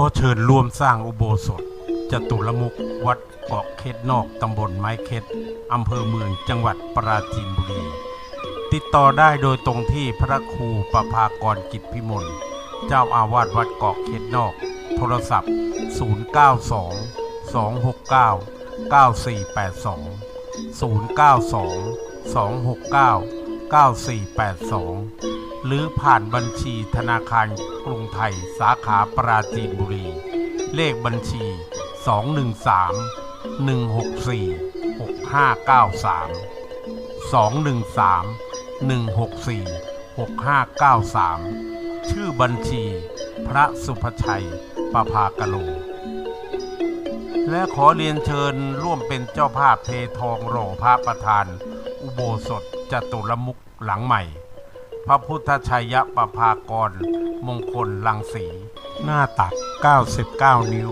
อเชิญร่วมสร้างอุโบสถจตุรมุกวัดเกาะเค็ดนอกตำบลไม้เค็ดอำเภอเมืองจังหวัดปราจีนบุรี ติดต่อได้โดยตรงที่พระครูประภากรกิจพิมลเจ้าอาวาสวัดเกาะเค็ดนอก โทรศัพท์ 092 269 9482 092 269 9482 หรือผ่านบัญชีธนาคารกรุงไทยสาขาปราจีนบุรี เลขบัญชี 213 164 6593 213 164 6593 ชื่อบัญชีพระสุภชัยประภากะโลและขอเรียนเชิญร่วมเป็นเจ้าภาพเททองหล่อพระประธาน อุโบสถจตุรมุกหลังใหม่ พระพุทธชัยประภากร มงคลลังสี หน้าตัก 99 นิ้ว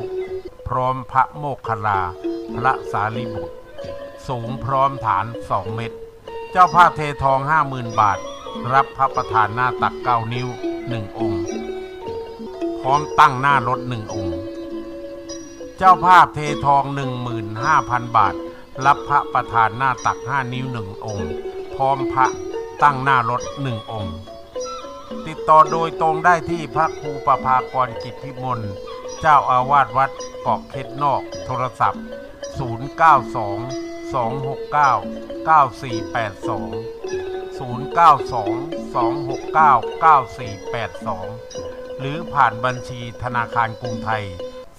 พร้อมพระโมคคลลา พระสารีบุตร สูงพร้อมฐาน 2 เมตร เจ้าภาพเททอง 50,000 บาท รับพระประธานหน้าตัก 9 นิ้ว 1 องค์ พร้อมตั้งหน้ารถ 1 องค์ เจ้าภาพเททอง 15,000 บาท รับพระประธานหน้าตัก 5 นิ้ว 1 องค์ พร้อมพระ ตั้งหน้ารถ1องค์ ติดต่อโดยตรงได้ที่พระครูประภากรกิจพิมลเจ้าอาวาสวัดเกาะเค็ดนอก โทรศัพท์ 092 269 9482 092 269 9482 หรือผ่านบัญชีธนาคารกรุงไทย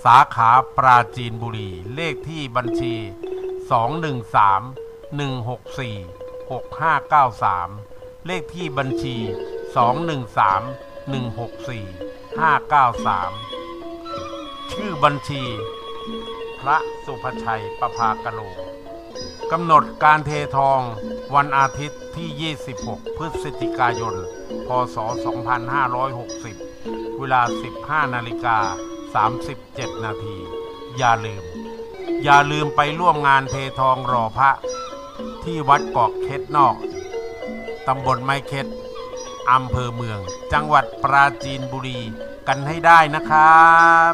สาขาปราจีนบุรี เลขที่บัญชี 213 164 6593 เลขที่บัญชี 213 164 593 ชื่อบัญชี พระสุภชัยประภากโลกำหนดการเททองวันอาทิตย์ที่ 26 พฤศจิกายน พศ 2560 เวลา 15 นาฬิกา 37 นาที อย่าลืม อย่าลืมไปร่วมงานเททองรอพระ ที่วัดเกาะเค็ดนอก ตำบลไม้เค็ดอำเภอเมือง จังหวัดปราจีนบุรีกันให้ได้นะครับ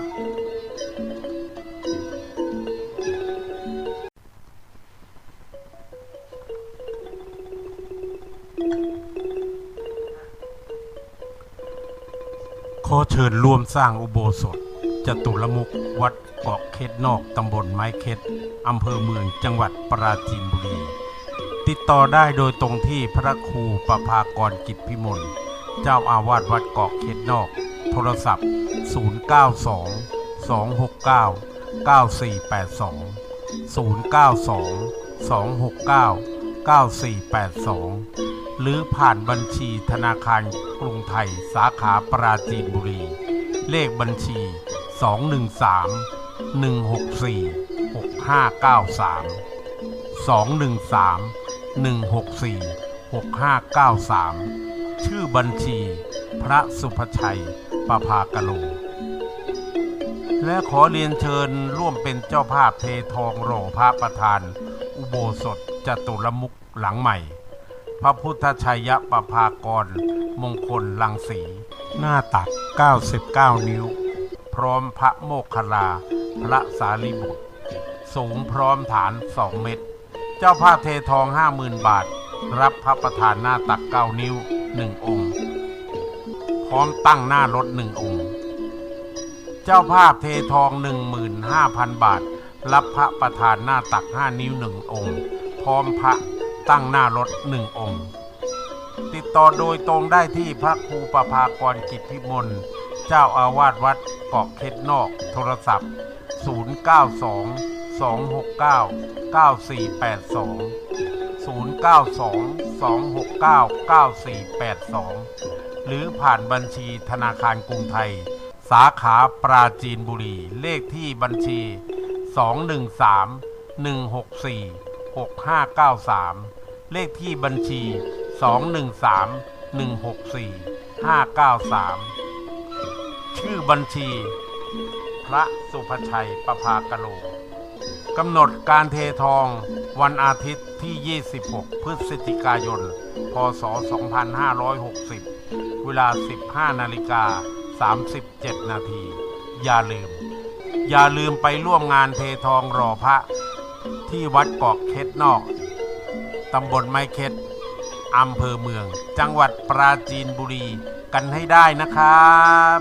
ขอเชิญร่วมสร้างอุโบสถจตุรมุกวัดเกาะเค็ดนอกตำบลไม้เค็ดอำเภอเมืองจังหวัดปราจีนบุรี ติดต่อได้โดยตรงที่พระครูประภากรกิจพิมล เจ้าอาวาสวัดเกาะเค็ดนอก โทรศัพท์ 092 269 9482 092 269 9482 หรือผ่านบัญชีธนาคารกรุงไทยสาขาปราจีนบุรี เลขบัญชี 213 164 6593 213 164 6593 ชื่อบัญชี พระสุภชัยประภากโล และขอเรียนเชิญร่วมเป็นเจ้าภาพเททองหล่อพระประธาน อุโบสถจตุรมุกหลังใหม่ พระพุทธชัยประภากร มงคลลังสี หน้าตัก 99 นิ้ว พร้อมพระโมคคลา พระสารีบุตร สูงพร้อมฐาน 2 เมตร จ้าภาพเททอง50,000บาท รับพระประธานหน้าตัก9นิ้ว1องค์ พร้อมตั้งหน้ารถ1องค์ เจ้าภาพเททอง15,000บาท รับพระประธานหน้าตัก5นิ้ว1องค์ พร้อมพระตั้งหน้ารถ1องค์ ติดต่อโดยตรงได้ที่พระครูประภากรกิจพิมลเจ้าอาวาสวัดเกาะเค็ดนอก โทรศัพท์ 092 269 9482 092 269 9482 หรือผ่านบัญชีธนาคารกรุงไทย สาขาปราจีนบุรี เลขที่บัญชี 213 164 6593 เลขที่บัญชี 213 164 593 ชื่อบัญชี พระสุภชัยประภากโล กำหนดการเททองวันอาทิตย์ที่ 26 พฤศจิกายน พศ 2560 เวลา 15 นาฬิกา 37 นาที อย่าลืม อย่าลืมไปร่วมงานเททองรอพระ ที่วัดเกาะเคสนอก ตำบลไม้เค็ดอำเภอเมือง จังหวัดปราจีนบุรีกันให้ได้นะครับ